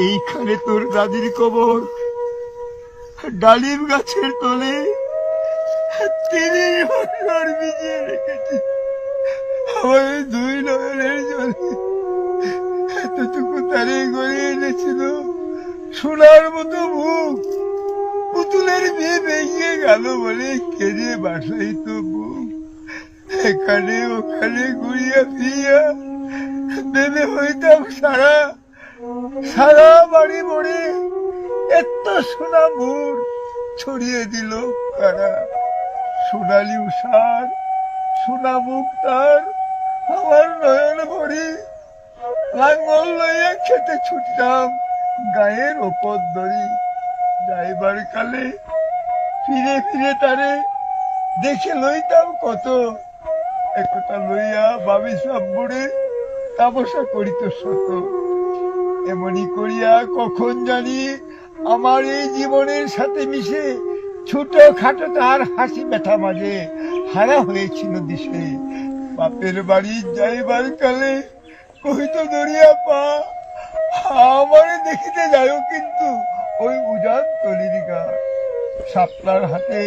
এইখানে তোর দাদির কবর, ডালিম গাছের তলে দুই এতটুকু গড়িয়ে এনেছিল। সোনার মতো পুতুলের বিয়ে গেল বলে বাসাই তো এখানে ওখানে ঘুরিয়া ফিরিয়া ভেবে হইতাম সারা সারা বাড়ি মরে এত সোনা মুর ছড়িয়ে দিল কারা? সোনালি উষার সোনা মুখ তার আমার নয়ন ভরে। লাঙ্গল লইয়া খেতে ছুটতাম গায়ের ওপর দড়ি। যাইবার কালে ফিরে ফিরে তারে দেখে লইতাম কত। একথা লইয়া বাবি সব বুড়ে তামসা করিত শত। এমনি করিয়া কখন জানি আমার এই জীবনের সাথে মিশে ছোট খাটো তার হাসি ব্যথা মাঝে হারা হয়েছিল দিশে। বাপের বাড়ি যাইবার কালে কহিত, দরিয়া পা, আমারে দেখিতে যাইও কিন্তু ওই উজান তলির গা। সাপলার হাতে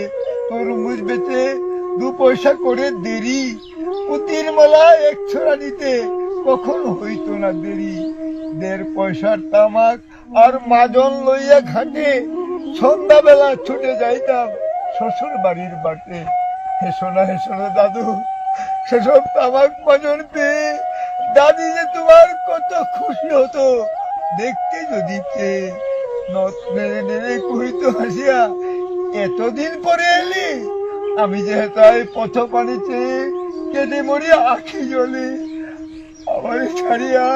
তরমুজ বেচে দু পয়সা করে দেরি, পুতির মালা এক ছড়া নিতে কখন হইতো না দেরি? দেড় পয়সার তামাক আর মাজন লইয়া ঘাটে সন্ধ্যাবেলা ছুটে যাইতাম শ্বশুর বাড়ির বাটে। হেসোনা হেসোনা দাদু, সেসব তামাক মাজন পেয়ে দাদি যে তোমার কত খুশি হতো, দেখতে যদি কে। নথ নেড়ে নেড়ে কহিত হাসিয়া, এতদিন পরে এলি, আমি যে তাই পথ পানি চেয়ে কেঁদে মরি আখি জলে। আমার ছাড়িয়া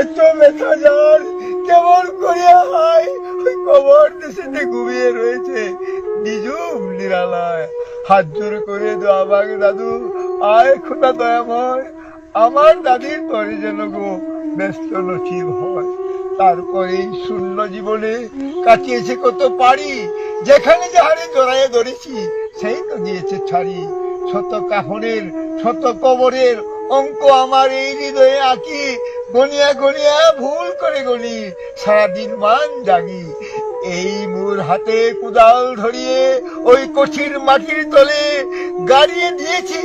এত ব্যথা যার, কেমন করিয়া হয়? ওই কবর দেশেতে ঘুমিয়ে রয়েছে। নিজুম নিরালায়। হাত জোর করে দোয়া বাগ দাদু। আয় খোদা দয়াময়। আমার দাদির তরে যেন গো ব্যস্ত নসিব হয়। তারপরে শূন্য জীবনে কাটিয়েছে কত পারি যেখানে যাহারে জড়াইয়ে ধরেছি, সেই তো দিয়েছে ছাড়ি। শত কাহনের, শত কবরের অঙ্ক আমার এই হৃদয়ে আঁকি, গনিয়া গনিয়া ভুল করে গনি, সারাদিন মান জাগি। এই মোর হাতে কুদাল ধরিয়ে, ওই কঠিন মাটির তলে গাড়িয়ে দিয়েছি,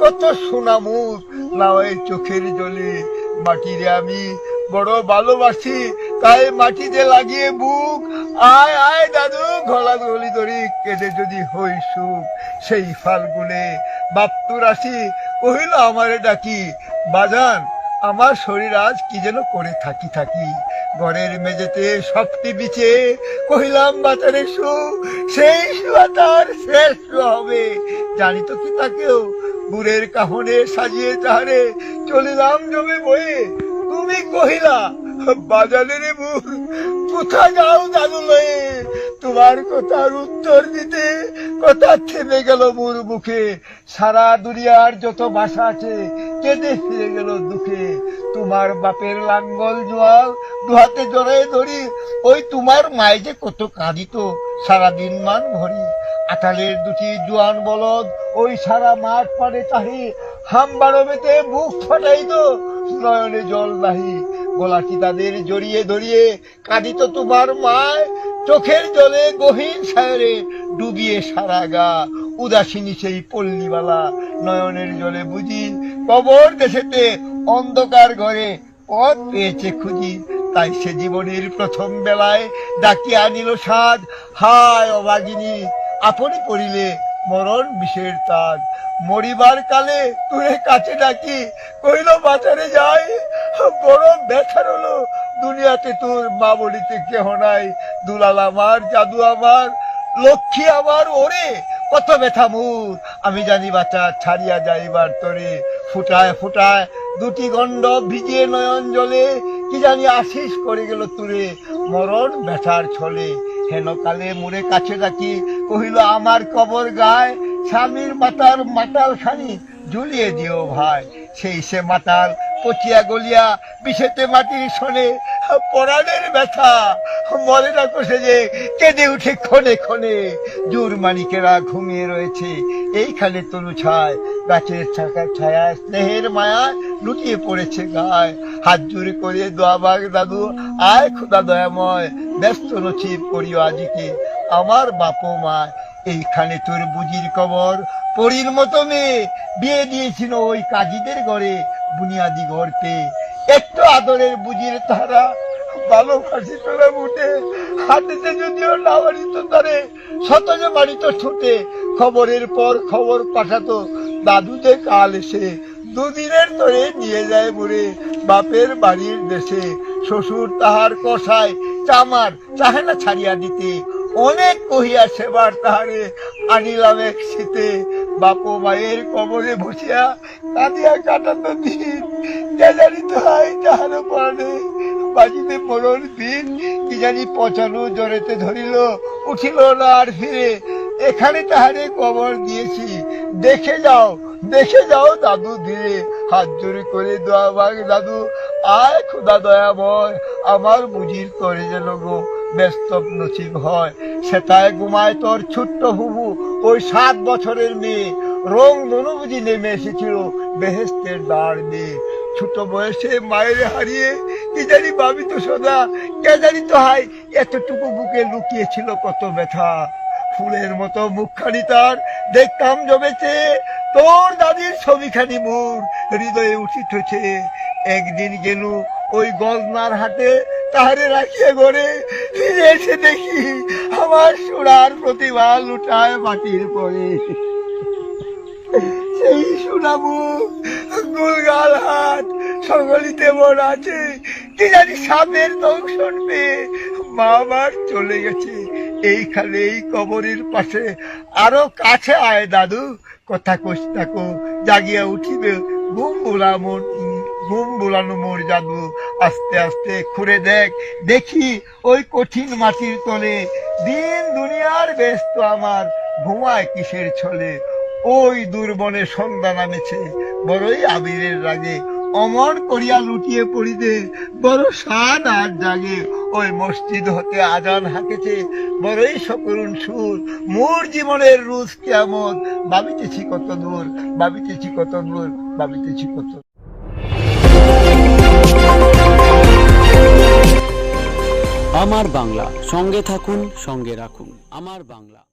কত সোনা মুখ লাওয়ের চোখের জলে। মাটিরে আমি বড় ভালোবাসি, তাই মাটিতে লাগিয়ে বুক, আয় আয় দাদু গলা গলি ধরি কেটে যদি হই সুখ। সেই ফাল্গুনে বাপ্তুর আসি কহিল, আমারে ডাকি, বাজান, আমার শরীর আজ কি যেন করে থাকি থাকি। ঘরের মেঝেতে সবটি বিছে, কহিলাম বাজারে শু সেই শুয়া তার শেষ হবে। জানি তো কি তাকেও গুড়ের কাহনে সাজিয়ে তাহারে চলিলাম জমে বয়ে। তুমি কহিলা বাজারের মুখ কোথায় যাও দাদু লয়ে? তোমার কথার উত্তর দিতে কথা থেমে গেল মোর মুখে। সারা দুনিয়ার যত ভাষা আছে, কেঁদে ফিরে গেল দুঃখে। তোমার বাপের লাঙ্গল জোয়াল দুহাতে জড়াই ধরি, ওই তোমার মায়ে যে কত কাঁদিত, সারাদিন মান ভরি। আটালের দুটি জোয়ান বলদ, ওই সারা মাঠ পাড়ে তাহি হামবারবেতে মুখ ফাটাইত, নয়নে জল নাহি গলাটি তাদের জড়িয়ে ধরিয়ে, কাঁদিত তোমার মায় চোখের জলে গহীন সায়রে ডুবিয়ে সারা গা, উদাসিনী সেই পল্লীবালা। নয়নের জলে বুঝি কবর দেশেতে অন্ধকার ঘরে পথ পেয়েছে খুঁজি। তাই সে জীবনের প্রথম বেলায় ডাকিয়া আনিল সাজ হায় অবাগিনী আপনি পড়িলে মরণ বিষের তাজ। মরিবার কালে তুই কাছে ডাকি কইল বাজারে যাই, বড় ব্যথার হলো দুনিয়াতে তোর মা বলিতে কেহ নাই, দুলাল আমার, জাদু আমার, লক্ষ্মী আমার, ওরে, কত ব্যথা মুর। আমি জানি বাচ্চা, ছাড়িয়া যাইবার তরে ফুটায় ফুটায় দুটি গন্ড ভিজিয়ে নয়ন জলে, কি জানি আশিস করে গেল তুরে, মরণ ব্যথার ছলে। হেন কালে মুরে কাছে ডাকি, কহিল, আমার কবর গায়, স্বামীর মাতার মাতাল খানি ঝুলিয়ে দিও ভাই। সেই সে মাতাল পচিয়া গলিয়া বিষেতে মাটির শোনে পরাণের ব্যথা। না কষে যে কেঁদে উঠে ক্ষণে ক্ষণে জোর মানিকেরা ঘুমিয়ে রয়েছে। এইখানে তনু ছায়, গাছের ছাকা ছায়া স্নেহের মায়া লুটিয়ে পড়েছে গায়ে। হাত জুড়ে করে দোয়া বাগ দাদু, আয় খোদা দয়াময়, ব্যস্ত নছিব করিও আজিকে আমার বাপ মা। এইখানে তোর বুজির কবর, পরীর মতো মেয়ে। বিয়ে দিয়েছিল ওই কাজীদের ঘরে, বুনিয়াদি ঘরকে একটু আদরের বুঝির তারা ভালোবাসি তোরা মুটে। হাতেতে যদিও না বাড়িত তারে শতজ বাড়িত ছুটে খবরের পর খবর পাঠাতো, দাদুতে কাল এসে। দুদিনের ধরে নিয়ে যায় মরে বাপের বাড়ির দেশে। শ্বশুর তাহার কষায় চামার, চাহে না ছাড়িয়া দিতে। অনেক কহিয়া সেবার তাহারে আনিলাম এক শীতে। বাপ মায়ের কবরে বসিয়া তো হয় তাহার বাজিতে ধরিল, উঠিল না আর এখানে কবর দিয়েছি। দেখে যাও দেখে যাও দাদু ধীরে। হাত জোরে করে দোয়া মাগ দাদু, আয় খোদা দয়াময়, আমার বুঝির করে যেন গো ব্যস্ত নসিব হয়। সেটায় ঘুমায় তোর ছোট্ট হুবু, ওই সাত বছরের মেয়ে। রং মনোবুঝি নেমে এসেছিল বেহেস্তের দাঁড় দিয়ে। ছোট বয়সে মায়ের হারিয়ে কি জানি ভাবি তো সদা, কে জানি তো হাই এতটুকু বুকে লুকিয়েছিল কত ব্যথা। ফুলের মতো মুখখানি তার, দেখতাম জমেছে। তোর দাদির ছবিখানি মোর, হৃদয়ে উঠিতেছে একদিন গেল ওই গজনার হাটে তাহারে রাখিয়ে গড়ে ফিরে এসে দেখি, আমার সোনার প্রতিভা লুটায় মাটির পরে। সেই সুনামু সকলিতে আছে। কি জানি সাপের চলে গেছে। এইখানে এই কবরের পাশে। আরও কাছে আয় দাদু। কথা কষ থাকো জাগিয়া উঠিবে। ঘুম বোলা মন ঘুম বোলানো মোর জাদু। আস্তে আস্তে খুঁড়ে দেখ। দেখি ওই কঠিন মাটির তলে। দিন দুনিয়ার ব্যস্ত আমার। ঘুমায় কিসের ছলে? ওই দুর্বনে সন্ধ্যা নামেছে। বড়ই আবিরের রাগে অমর করিয়া লুটিয়ে পড়িতে, বড় সাদ আর জাগে। ওই মসজিদ হতে আজান হাঁকেছে, বড়ই সকরুণ সুর। মোর জীবনের রুজ কেমন ভাবিতেছি কত দূর, ভাবিতেছি কত দূর, ভাবিতেছি কত আমার বাংলা, সঙ্গে থাকুন, সঙ্গে রাখুন। আমার বাংলা।